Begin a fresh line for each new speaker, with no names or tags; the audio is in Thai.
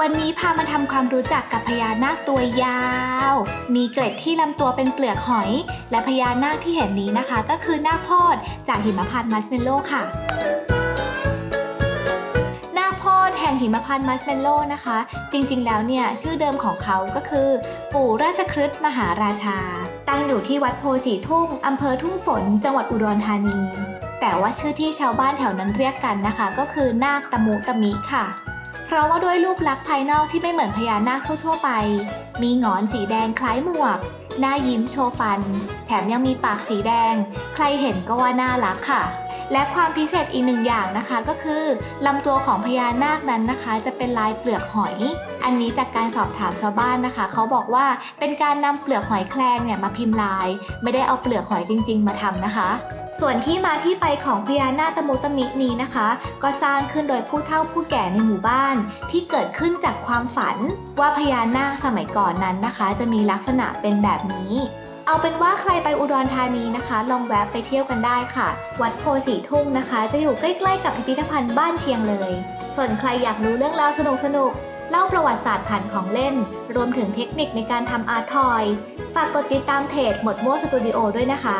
วันนี้พามาทำความรู้จักกับพญานาคตัวยาว มีเกล็ดที่ลำตัวเป็นเปลือกหอย และพญานาคที่เห็นนี้นะคะ ก็คือนาคพอดจากหิมพานต์มัสเมลโลค่ะ นาคพอดแห่งหิมพานต์มัสเมลโลนะคะ จริงๆแล้วเนี่ยชื่อเดิมของเขาก็คือ ปู่ราชครึฑมหาราชา ตั้งอยู่ที่วัดโพสีทุ่งอำเภอทุ่งฝน จังหวัดอุดรธานี แต่ว่าชื่อที่ชาวบ้านแถวนั้นเรียกกันนะคะ ก็คือนาคตะมุตะมิค่ะ ราะว่าด้วยรูปลักษณ์ภายนอกที่ไม่เหมือนพญานาคทั่วๆไป มีหงอนสีแดงคล้ายหมวก หน้ายิ้มโชว์ฟัน แถมยังมีปากสีแดง ใครเห็นก็ว่าน่ารักค่ะ และความพิเศษอีกหนึ่งอย่างนะคะก็คือลำตัวของพญานาคนั้นนะคะ จะเป็นลายเปลือกหอย อันนี้จากการสอบถามชาวบ้านนะคะ เขาบอกว่าเป็นการนำเปลือกหอยแครงเนี่ยมาพิมพ์ลาย ไม่ได้เอาเปลือกหอยจริง ๆ มาทำนะคะส่วนที่มาที่ไปของพญานาคตมุตมินี้นะคะ ก็สร้างขึ้นโดยผู้เฒ่าผู้แก่ในหมู่บ้าน ที่เกิดขึ้นจากความฝันว่าพญานาคสมัยก่อนนั้นนะคะ จะมีลักษณะเป็นแบบนี้ เอาเป็นว่าใครไปอุดรธานีนะคะ ลองแวะไปเที่ยวกันได้ค่ะ วัดโพสีทุ่งนะคะ จะอยู่ใกล้ๆกับพิพิธภัณฑ์บ้านเชียงเลย ส่วนใครอยากรู้เรื่องราวสนุกๆเล่าประวัติศาสตร์ผ่านของเล่น รวมถึงเทคนิคในการทำอาร์ตทอย ฝากกดติดตามเพจหมดโม่สตูดิโอด้วยนะคะ